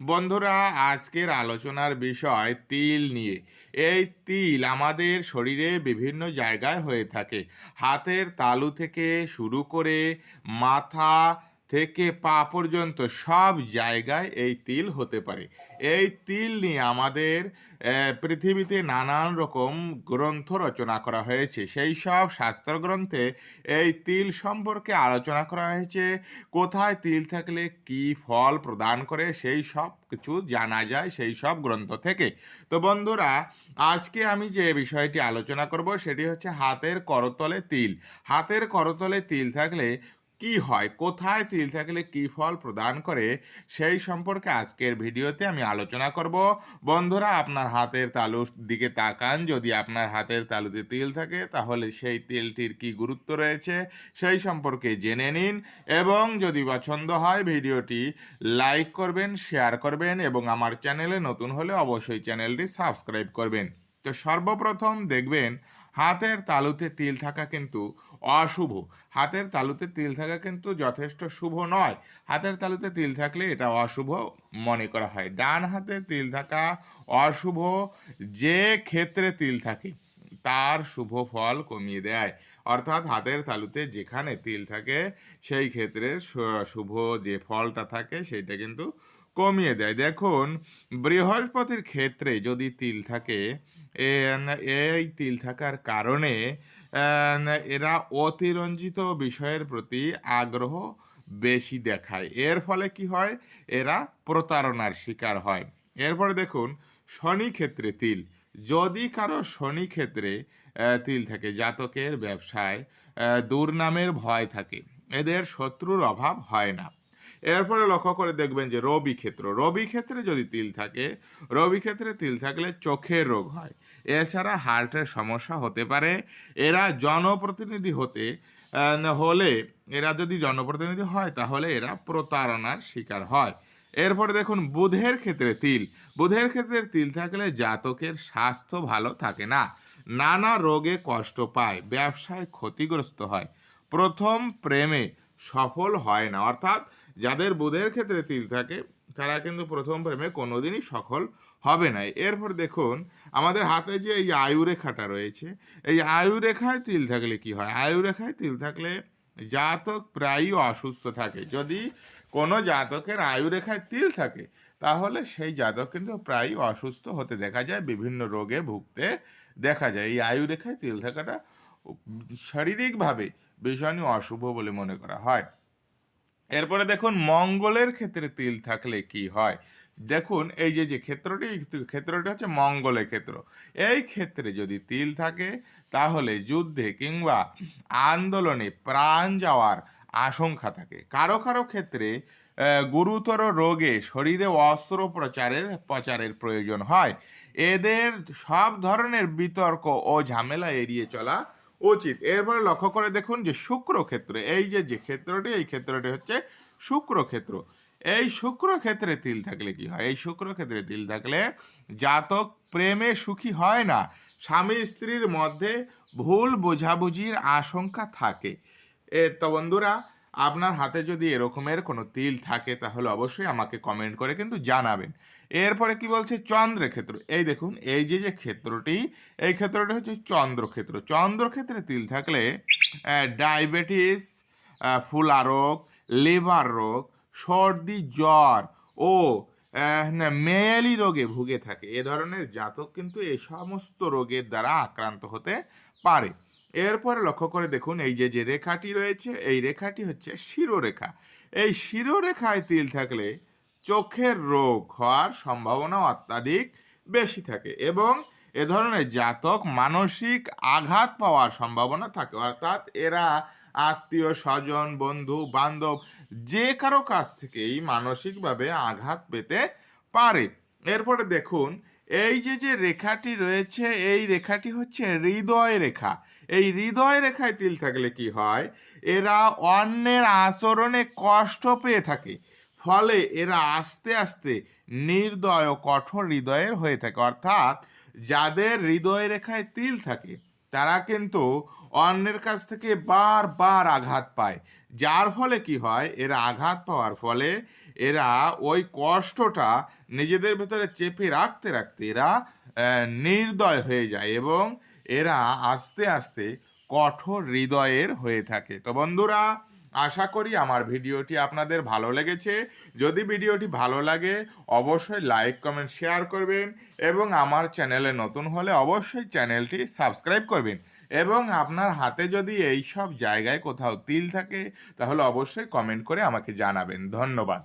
বন্ধুরা, আজকের আলোচনার বিষয় তিল নিয়ে। এই তিল আমাদের শরীরে বিভিন্ন জায়গায় হয়ে থাকে। হাতের তালু থেকে শুরু করে মাথা থেকে পা পর্যন্ত সব জায়গায় এই তিল হতে পারে। এই তিল নিয়ে আমাদের পৃথিবীতে নানান রকম গ্রন্থ রচনা করা হয়েছে। সেই সব শাস্ত্রগ্রন্থে এই তিল সম্পর্কে আলোচনা করা হয়েছে। কোথায় তিল থাকলে কি ফল প্রদান করে সেই সব কিছু জানা যায় সেই সব গ্রন্থ থেকে। তো বন্ধুরা, আজকে আমি যে বিষয়টি আলোচনা করব সেটি হচ্ছে হাতের করতলে তিল। হাতের করতলে তিল থাকলে কি হয়? কোথায় তিল থাকলে কি ফল প্রদান করে? সেই সম্পর্কে আজকের ভিডিওতে আমি আলোচনা করব। বন্ধুরা, আপনার হাতের তালুর দিকে তাকান। যদি আপনার হাতের তালুতে তিল থাকে, তাহলে সেই তিলটির কি গুরুত্ব রয়েছে সেই সম্পর্কে জেনে নিন। এবং যদি পছন্দ হয়, ভিডিওটি লাইক করবেন, শেয়ার করবেন এবং আমার চ্যানেলে নতুন হলে অবশ্যই চ্যানেলটি সাবস্ক্রাইব করবেন। তো সর্বপ্রথম দেখবেন হাতের তালুতে তিল থাকা কিন্তু অশুভ। হাতের তালুতে তিল থাকা কিন্তু যথেষ্ট শুভ নয়। হাতের তালুতে তিল থাকলে এটা অশুভ মনে করা হয়। ডান হাতে তিল থাকা অশুভ, যে ক্ষেত্রে তিল থাকে, তার শুভ ফল কমিয়ে দেয়। অর্থাৎ হাতের তালুতে যেখানে তিল থাকে, সেই ক্ষেত্রে শুভ যে ফলটা থাকে সেটা কিন্তু কমিয়ে দেয়। দেখুন, বৃহস্পতির ক্ষেত্রে যদি তিল থাকে এই তিল থাকার কারণে এরা অতিরঞ্জিত বিষয়ের প্রতি আগ্রহ বেশি দেখায়। এর ফলে কি হয়? এরা প্রতারণার শিকার হয়। এরপরে দেখুন, শনি ক্ষেত্রে তিল। যদি কারও শনি ক্ষেত্রে তিল থাকে, জাতকের ব্যবসায় দুর্নামের ভয় থাকে, এদের শত্রুর অভাব হয় না। এরপরে লক্ষ্য করে দেখবেন যে রবি ক্ষেত্র, রবি ক্ষেত্রে যদি তিল থাকে, রবি ক্ষেত্রে তিল থাকলে চোখের রোগ হয়। এছাড়া হার্টের সমস্যা হতে পারে। এরা জনপ্রতিনিধি হতে হলে এরা যদি জনপ্রতিনিধি হয়, তাহলে এরা প্রতারণার শিকার হয়। এরপরে দেখুন, বুধের ক্ষেত্রে তিল। বুধের ক্ষেত্রে তিল থাকলে জাতকের স্বাস্থ্য ভালো থাকে না। নানা রোগে কষ্ট পায়, ব্যবসায় ক্ষতিগ্রস্ত হয়। প্রথম প্রেমে সফল হয় না। অর্থাৎ যাদের বুধের ক্ষেত্রে তিল থাকে, তারা কিন্তু প্রথম প্রেমে কোনোদিনই সফল হবে না। এরপর দেখুন, আমাদের হাতে যে এই আয়ু রেখাটা রয়েছে, এই আয়ু রেখায় তিল থাকলে কি হয়? আয়ু রেখায় তিল থাকলে জাতক প্রায়ই অসুস্থ থাকে। যদি কোনো জাতকের আয়ু রেখায় তিল থাকে, তাহলে সেই জাতক কিন্তু প্রায়ই অসুস্থ হতে দেখা যায়, বিভিন্ন রোগে ভুগতে দেখা যায়। এই আয়ু রেখায় তিল থাকাটা শারীরিকভাবে ভীষণই অশুভ বলে মনে করা হয়। এরপরে দেখুন, মঙ্গলের ক্ষেত্রে তিল থাকলে কি হয়? দেখুন, এই যে যে ক্ষেত্রটি ক্ষেত্রটি হচ্ছে মঙ্গলের ক্ষেত্র। এই ক্ষেত্রে যদি তিল থাকে, তাহলে যুদ্ধে কিংবা আন্দোলনে প্রাণ যাওয়ার আশঙ্কা থাকে। কারও কারও ক্ষেত্রে গুরুতর রোগে শরীরে অস্ত্র প্রচারের প্রচারের প্রয়োজন হয়। এদের সব ধরনের বিতর্ক ও ঝামেলা এড়িয়ে চলা উচিত। এরপরে লক্ষ্য করে দেখুন যে শুক্র ক্ষেত্র এই যে যে ক্ষেত্রটি, এই ক্ষেত্রটি হচ্ছে শুক্র ক্ষেত্র এই শুক্র ক্ষেত্রে তিল থাকলে কি হয়? এই শুক্র ক্ষেত্রে তিল থাকলে জাতক প্রেমে সুখী হয় না। স্বামী স্ত্রীর মধ্যে ভুল বোঝাবুঝির আশঙ্কা থাকে। এ তো বন্ধুরা আপনার হাতে যদি এরকমের কোনো তিল থাকে, তাহলে অবশ্যই আমাকে কমেন্ট করে কিন্তু জানাবেন। এরপরে কি বলছে? চন্দ্রের ক্ষেত্র এই দেখুন, এই যে যে ক্ষেত্রটি, এই ক্ষেত্রটি হচ্ছে চন্দ্রক্ষেত্র। চন্দ্রক্ষেত্রে তিল থাকলে ডায়াবেটিস ফুলা রোগ, লিভার রোগ, সর্দি, জ্বর ও মেয়ালি রোগে ভুগে থাকে। এ ধরনের জাতক কিন্তু এই সমস্ত রোগের দ্বারা আক্রান্ত হতে পারে। এরপরে লক্ষ্য করে দেখুন, এই যে যে রেখাটি রয়েছে, এই রেখাটি হচ্ছে শিরোরেখা। এই শিরোরেখায় তিল থাকলে চোখের রোগ হওয়ার সম্ভাবনা অত্যাধিক বেশি থাকে এবং এ ধরনের জাতক মানসিক আঘাত পাওয়ার সম্ভাবনা থাকে। অর্থাৎ এরা আত্মীয়, স্বজন, বন্ধু, বান্ধব যে কারও কাছ থেকেই মানসিকভাবে আঘাত পেতে পারে। এরপরে দেখুন, এই যে যে রেখাটি রয়েছে, এই রেখাটি হচ্ছে হৃদয় রেখা। এই হৃদয় রেখায় তিল থাকলে কি হয়? এরা অন্যের আচরণে কষ্ট পেয়ে থাকে, ফলে এরা আস্তে আস্তে নির্দয় ও কঠোর হৃদয়ের হয়ে থাকে। অর্থাৎ যাদের হৃদয় রেখায় তিল থাকে, তারা কিন্তু অন্যের কাছ থেকে বারবার আঘাত পায়। যার ফলে কি হয়? এরা আঘাত পাওয়ার ফলে এরা ওই কষ্টটা নিজেদের ভেতরে চেপে রাখতে রাখতে এরা নির্দয় হয়ে যায় এবং এরা আস্তে আস্তে কঠোর হৃদয়ের হয়ে থাকে। তো বন্ধুরা, আশা করি আমার ভিডিওটি আপনাদের ভালো লেগেছে। যদি ভিডিওটি ভালো লাগে, অবশ্যই লাইক, কমেন্ট, শেয়ার করবেন এবং আমার চ্যানেলে নতুন হলে অবশ্যই চ্যানেলটি সাবস্ক্রাইব করবেন। এবং আপনার হাতে যদি এই সব জায়গায় কোথাও তিল থাকে, তাহলে অবশ্যই কমেন্ট করে আমাকে জানাবেন। ধন্যবাদ।